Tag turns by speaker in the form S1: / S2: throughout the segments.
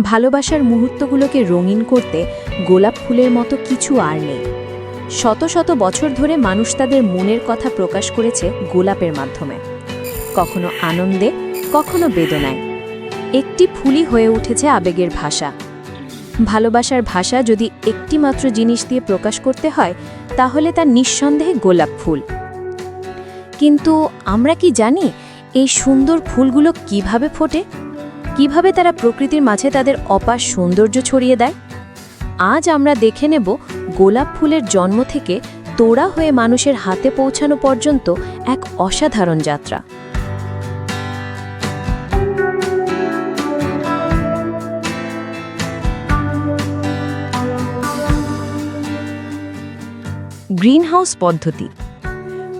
S1: ভালোবাসার মুহূর্তগুলোকে রঙিন করতে গোলাপ ফুলের মতো কিছু আর নেই। শত শত বছর ধরে মানুষ তাদের মনের কথা প্রকাশ করেছে গোলাপের মাধ্যমে। কখনো আনন্দে, কখনো বেদনায়। একটি ফুলই হয়ে উঠেছে আবেগের ভাষা। ভালোবাসার ভাষা যদি একটি মাত্র জিনিস দিয়ে প্রকাশ করতে হয়, তাহলে তা নিঃসন্দেহে গোলাপ ফুল। কিন্তু আমরা কি জানি এই সুন্দর ফুলগুলো কীভাবে ফোটে? কীভাবে তারা প্রকৃতির মাঝে তাদের অপার সৌন্দর্য ছড়িয়ে দেয়? আজ আমরা দেখে নেব গোলাপ ফুলের জন্ম থেকে তোড়া হয়ে মানুষের হাতে পৌঁছানো পর্যন্ত এক অসাধারণ যাত্রা। গ্রিনহাউস পদ্ধতি।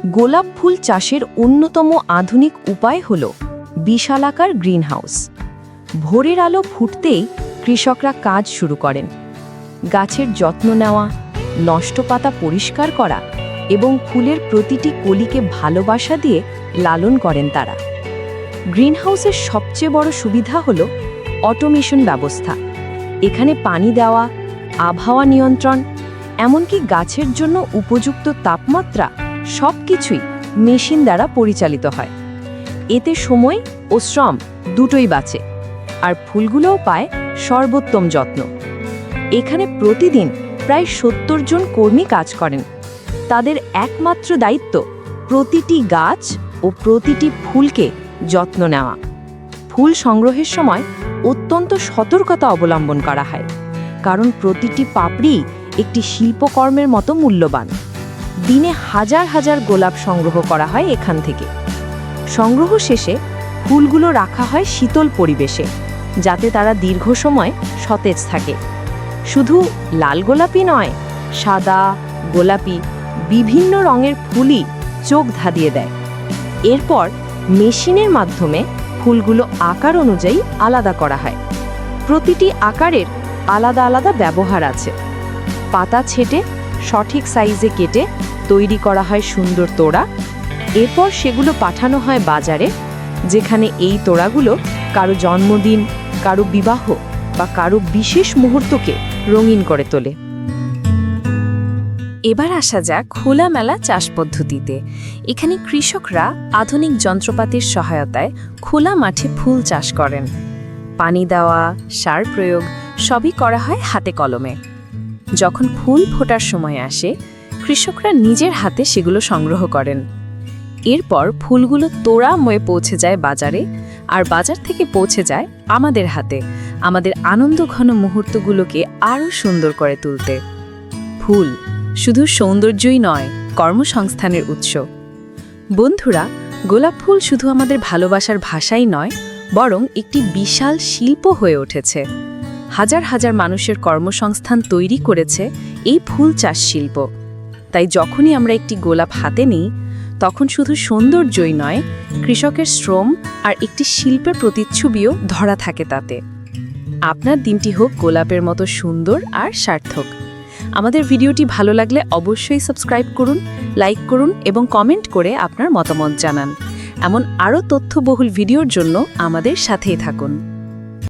S1: গোলাপ ফুল চাষের অন্যতম আধুনিক উপায় হল বিশালাকার গ্রিনহাউস। ভোরের আলো ফুটতেই কৃষকরা কাজ শুরু করেন। গাছের যত্ন নেওয়া নষ্ট পাতা পরিষ্কার করা এবং ফুলের প্রতিটি কলিকে ভালোবাসা দিয়ে লালন করেন তারা। গ্রিনহাউসের সবচেয়ে বড় সুবিধা হল অটোমেশন ব্যবস্থা। এখানে পানি দেওয়া, আবহাওয়া নিয়ন্ত্রণ, এমনকি গাছের জন্য উপযুক্ত তাপমাত্রা সব কিছুই মেশিন দ্বারা পরিচালিত হয়। এতে সময় ও শ্রম দুটোই বাঁচে। আর ফুলগুলোও পায় সর্বোত্তম যত্ন। এখানে প্রতিদিন প্রায় সত্তর জন কর্মী কাজ করেন। তাদের একমাত্র দায়িত্ব প্রতিটি গাছ ও প্রতিটি ফুলকে যত্ন নেওয়া। ফুল সংগ্রহের সময় অত্যন্ত সতর্কতা অবলম্বন করা হয়, কারণ প্রতিটি পাপড়ি একটি শিল্পকর্মের মতো মূল্যবান। দিনে হাজার হাজার গোলাপ সংগ্রহ করা হয় এখান থেকে। সংগ্রহ শেষে ফুলগুলো রাখা হয় শীতল পরিবেশে। যাতে তারা দীর্ঘ সময় সতেজ থাকে। শুধু লাল গোলাপি নয়, সাদা, গোলাপি, বিভিন্ন রঙের ফুলই চোখ ধাঁধিয়ে দেয়। এরপর মেশিনের মাধ্যমে ফুলগুলো আকার অনুযায়ী আলাদা করা হয়। প্রতিটি আকারের আলাদা আলাদা ব্যবহার আছে। পাতা ছেটে সঠিক সাইজে কেটে তৈরি করা হয় সুন্দর তোড়া। এরপর সেগুলো পাঠানো হয় বাজারে, যেখানে এই তোড়াগুলো কারও জন্মদিন কারও বিবাহ বা কারও বিশেষ মুহূর্তকে রঙিন করে তোলে। এবার আসা যাক খোলামেলা চাষ পদ্ধতিতে। এখানে কৃষকরা আধুনিক যন্ত্রপাতির সহায়তায় খোলা মাঠে ফুল চাষ করেন। পানি দেওয়া, সার প্রয়োগ সবই করা হয় হাতে কলমে। যখন ফুল ফোটার সময় আসে, কৃষকরা নিজের হাতে সেগুলো সংগ্রহ করেন। এরপর ফুলগুলো তোড়া ময়ে পৌঁছে যায় বাজারে আর বাজার থেকে পৌঁছে যায় আমাদের হাতে, আমাদের আনন্দ ঘন মুহূর্তগুলোকে আরও সুন্দর করে তুলতে। ফুল শুধু সৌন্দর্যই নয়, কর্মসংস্থানের উৎস। বন্ধুরা, গোলাপ ফুল শুধু আমাদের ভালোবাসার ভাষাই নয়, বরং একটি বিশাল শিল্প হয়ে উঠেছে। হাজার হাজার মানুষের কর্মসংস্থান তৈরি করেছে এই ফুল চাষ শিল্প। তাই যখনই আমরা একটি গোলাপ হাতে নিই তখন শুধু সৌন্দর্যই নয়, কৃষকের শ্রম আর একটি শিল্পের প্রতিচ্ছবিও ধরা থাকে তাতে। আপনার দিনটি হোক গোলাপের মতো সুন্দর আর সার্থক। আমাদের ভিডিওটি ভালো লাগলে অবশ্যই সাবস্ক্রাইব করুন, লাইক করুন এবং কমেন্ট করে আপনার মতামত জানান। এমন আরও তথ্যবহুল ভিডিওর জন্য আমাদের সাথেই থাকুন।